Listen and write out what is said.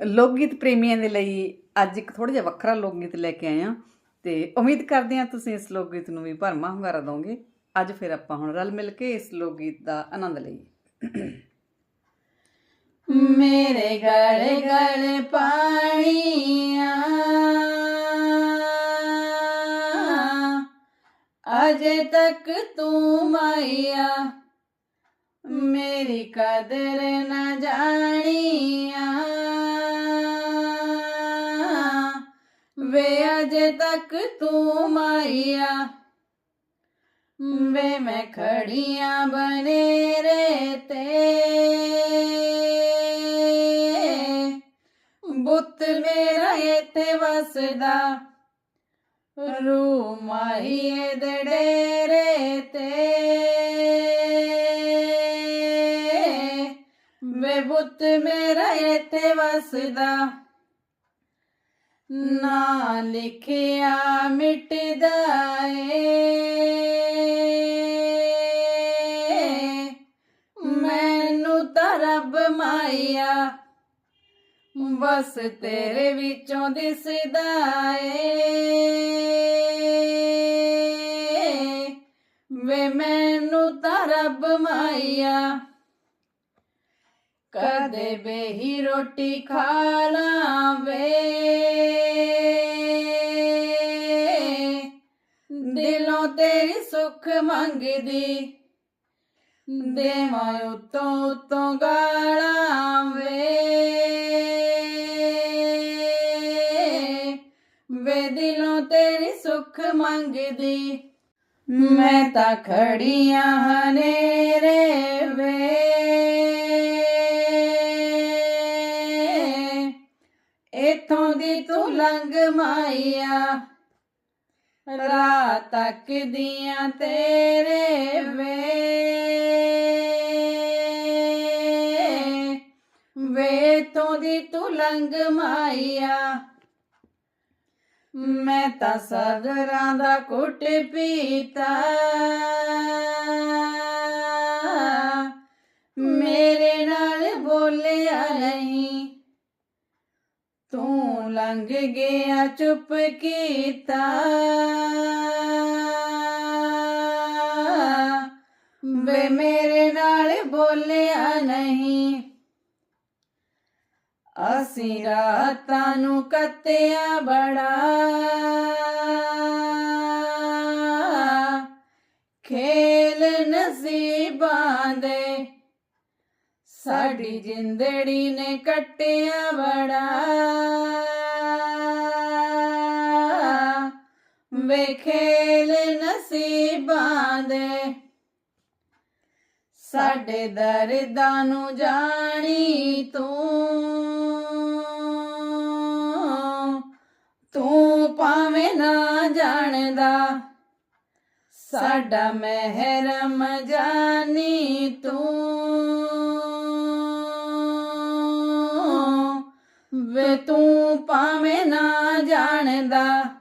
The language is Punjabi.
ਲੋਕ ਗੀਤ ਪ੍ਰੇਮੀਆਂ ਦੇ ਲਈ ਅੱਜ ਇੱਕ ਥੋੜਾ ਜਿਹਾ ਵੱਖਰਾ ਲੋਕ ਗੀਤ ਲੈ ਕੇ ਆਏ ਹਾਂ ਤੇ ਉਮੀਦ ਕਰਦੇ ਹਾਂ ਤੁਸੀਂ ਇਸ ਲੋਕ ਗੀਤ ਨੂੰ ਵੀ ਭਰਮਾ ਹੁੰਗਾਰਾ ਦੋਗੇ ਅੱਜ ਫਿਰ ਆਪਾਂ ਹੁਣ ਰਲ ਮਿਲ ਕੇ ਇਸ ਲੋਕ ਗੀਤ ਦਾ ਆਨੰਦ ਲਈਏ। ਮੇਰੇ ਗਲ ਗਲ ਪਾਣੀਆਂ ਅਜੇ ਤੱਕ ਤੂੰ ਮਾਇਆ ਮੇਰੀ ਕਦਰ ਨਾ ਜਾਣੀਆਂ। ਵੇ ਅਜੇ ਤੱਕ ਤੂੰ ਮਾਇਆ ਵੇ ਮੈਂ ਖੜੀਆਂ ਬਨੇਰੇ ਤੇ ਬੁੱਤ ਮੇਰਾ ਇੱਥੇ ਵਸਦਾ। ਰੂ ਮਾਹੀਏ ਦੇ ਡੇਰੇ ਤੇ ਵੇ ਬੁੱਤ ਮੇਰਾ ਇੱਥੇ ਵਸਦਾ। ਨਾ ਲਿਖਿਆ ਮਿਟਦਾ ਏ ਮੈਨੂੰ ਤਾਂ ਰੱਬ ਮਾਇਆ, ਬਸ ਤੇਰੇ ਵਿੱਚੋਂ ਦਿਸਦਾ ਏ ਵੇ ਮੈਨੂੰ ਤਾਂ ਰੱਬ ਮਾਇਆ ਕਦੇ ਬੇਹੀ ਰੋਟੀ ਖਾ ਲਾਵੇ। ਦਿਲੋਂ ਤੇਰੀ ਸੁੱਖ ਮੰਗਦੀ, ਦੇਵਾਂ ਉਤੋਂ ਉਤੋਂ ਗਾਲਾਂ ਵੇ ਵੇ ਦਿਲੋਂ ਤੇਰੀ ਸੁੱਖ ਮੰਗਦੀ, ਮੈਂ ਤਾਂ ਖੜੀਆਂ ਹਨੇਰੇ ਵੇ। ਇਥੋਂ ਦੀ ਤੂੰ ਲੰਘ ਮਾਇਆ ਰਾਤ ਤੱਕ ਦੀਆਂ ਤੇਰੇ ਵੇ ਵੇ ਤੋਂ ਦੀ ਤੂੰ ਲੰਘ ਮਾਇਆ ਮੈਂ ਤਾਂ ਸਗਰਾਂ ਦਾ ਕੁੱਟ ਪੀਤਾ। ਲੰਘ ਗਿਆ, ਚੁੱਪ ਕੀਤਾ। ਵੇ ਮੇਰੇ ਨਾਲ ਬੋਲਿਆ ਨਹੀਂ। ਅਸੀਂ ਰਾਤਾਂ ਨੂੰ ਕੱਤਿਆ ਬੜਾ। ਖੇਲ ਨਸੀਬਾਂ ਦੇ ਸਾਡੀ ਜਿੰਦੜੀ ਨੇ ਕੱਟਿਆ ਬੜਾ। ਵੇ ਖੇਲ ਨਸੀਬਾਂ ਦੇ। ਸਾਡੇ ਦਰਦਾਂ ਨੂੰ ਜਾਣੀ ਤੂੰ। ਤੂੰ ਭਾਵੇਂ ਨਾ ਜਾਣਦਾ। ਸਾਡਾ ਮਹਿਰਮ ਜਾਣੀ ਤੂੰ। ਵੇ ਤੂੰ ਭਾਵੇਂ ਨਾ ਜਾਣਦਾ।